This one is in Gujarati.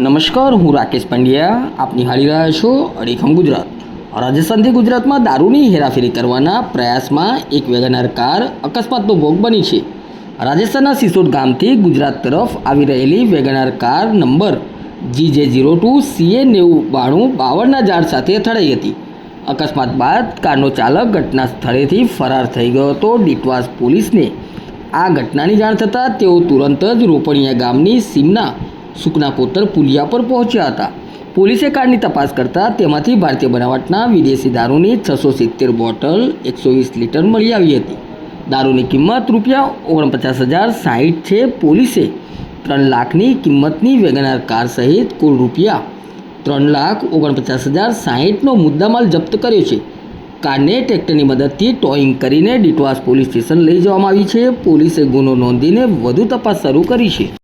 નમસ્કાર, હું રાકેશ પંડ્યા. આપ નિહાળી રહ્યા છો અડીખમ ગુજરાત. રાજસ્થાનથી ગુજરાતમાં દારૂની હેરાફેરી કરવાના પ્રયાસમાં એક વેગનાર કાર અકસ્માતનો ભોગ બની છે. રાજસ્થાનના સિસોદ ગામથી ગુજરાત તરફ આવી રહેલી વેગનાર કાર નંબર જી જે ઝીરો ટુ સીએ નેવું બાણું બાવનના ઝાડ સાથે અથડાઈ હતી. અકસ્માત બાદ કારનો ચાલક ઘટના સ્થળેથી ફરાર થઈ ગયો હતો. ડીટવાસ પોલીસને આ ઘટનાની જાણ થતાં તેઓ તુરંત જ રોપણિયા ગામની સીમના સુકના પોતર પુલિયા પર પહોંચ્યા હતા. પોલીસે કારની તપાસ કરતાં તેમાંથી ભારતીય બનાવટના વિદેશી દારૂની છસો સિત્તેર બોટલ, એકસો વીસ લીટર મળી આવી હતી. દારૂની કિંમત રૂપિયા ઓગણપચાસ હજાર સાહીઠ છે. પોલીસે ત્રણ લાખની કિંમતની વેગનાર કાર સહિત કુલ રૂપિયા ત્રણ લાખ ઓગણપચાસ હજાર સાહીઠનો મુદ્દામાલ જપ્ત કર્યો છે. કારને ટ્રેક્ટરની મદદથી ટોઈંગ કરીને ડીટવાસ પોલીસ સ્ટેશન લઈ જવામાં આવી છે. પોલીસે ગુનો નોંધીને વધુ તપાસ શરૂ કરી છે.